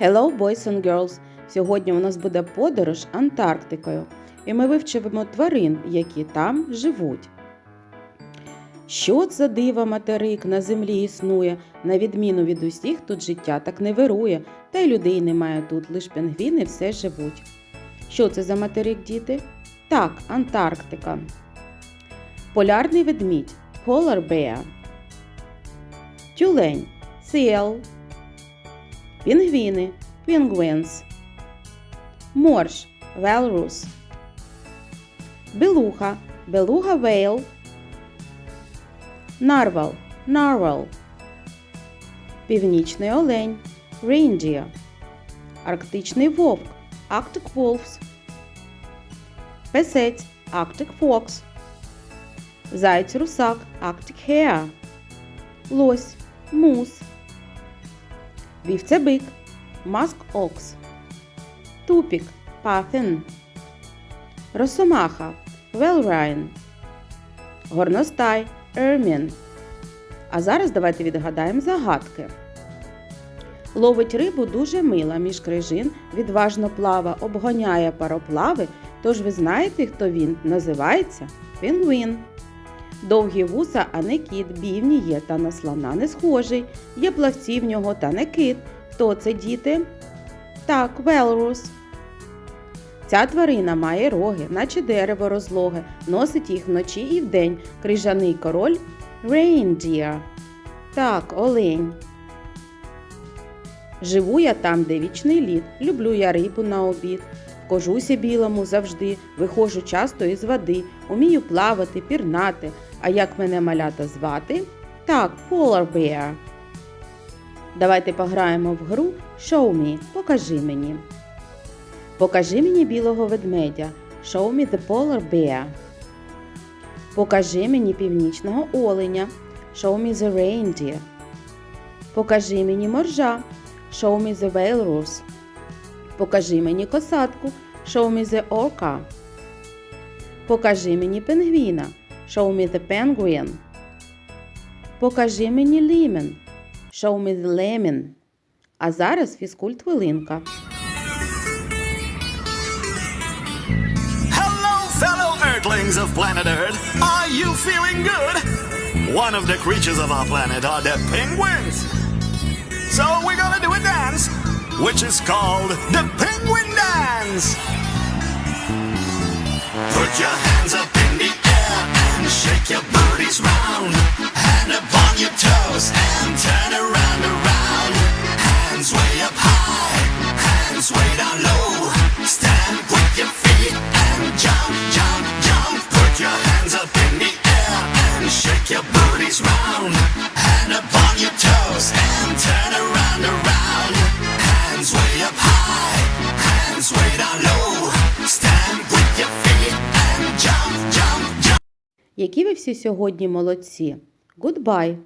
Hello, boys and girls! Сьогодні у нас буде подорож Антарктикою, і ми вивчимо тварин, які там живуть. Що це дива материк на землі існує, на відміну від усіх тут життя так не вирує, та й людей немає тут, лиш пінгвіни все живуть. Що це за материк, діти? Так, Антарктика. Полярний ведмідь Polar Bear. Тюлень Seal. Пінгвіни Penguins. Морж Walrus. Белуха Белуга Whale. Нарвал Narwhal. Північний олень Reindeer. Арктичний вовк Arctic Wolves. Песець Arctic Fox. Заєць русак Arctic Hare. Лось Мус. Вівцебик Musk Ox. Тупік Puffin. Росомаха Велрайн. Горностай Ермін. А зараз давайте відгадаємо загадки. Ловить рибу дуже мила, між крижин відважно плава, обгоняє пароплави. Тож ви знаєте, хто він називається пінгвін. Довгі вуса, а не кіт, бівні є, та на слона не схожий. Є плавці в нього, та не кит. Хто це діти? Так, велрус. Ця тварина має роги, наче дерево розлоге, носить їх вночі і вдень. Крижаний король reindeer. Так, олень. Живу я там, де вічний лід. Люблю я рибу на обід. В кожусі білому завжди. Виходжу часто із води. Умію плавати, пірнати. А як мене малята звати? Так, Polar Bear. Давайте пограємо в гру Show me. Покажи мені. Покажи мені білого ведмедя. Show me the polar bear. Покажи мені північного оленя. Show me the reindeer. Покажи мені моржа. Show me the walrus. Покажи мені косатку. Show me the orca. Покажи мені пінгвіна. Show me the penguin. Покажи мені лімен. Show me the lemon. А зараз фізкульт хвилинка. Hello, fellow Earthlings of planet Earth. Are you feeling good? One of the creatures of our planet are the penguins. So we're gonna do a dance, which is called the Penguin Dance. Put your hands up in the air and shake your booties round. Які ви всі сьогодні молодці. Goodbye!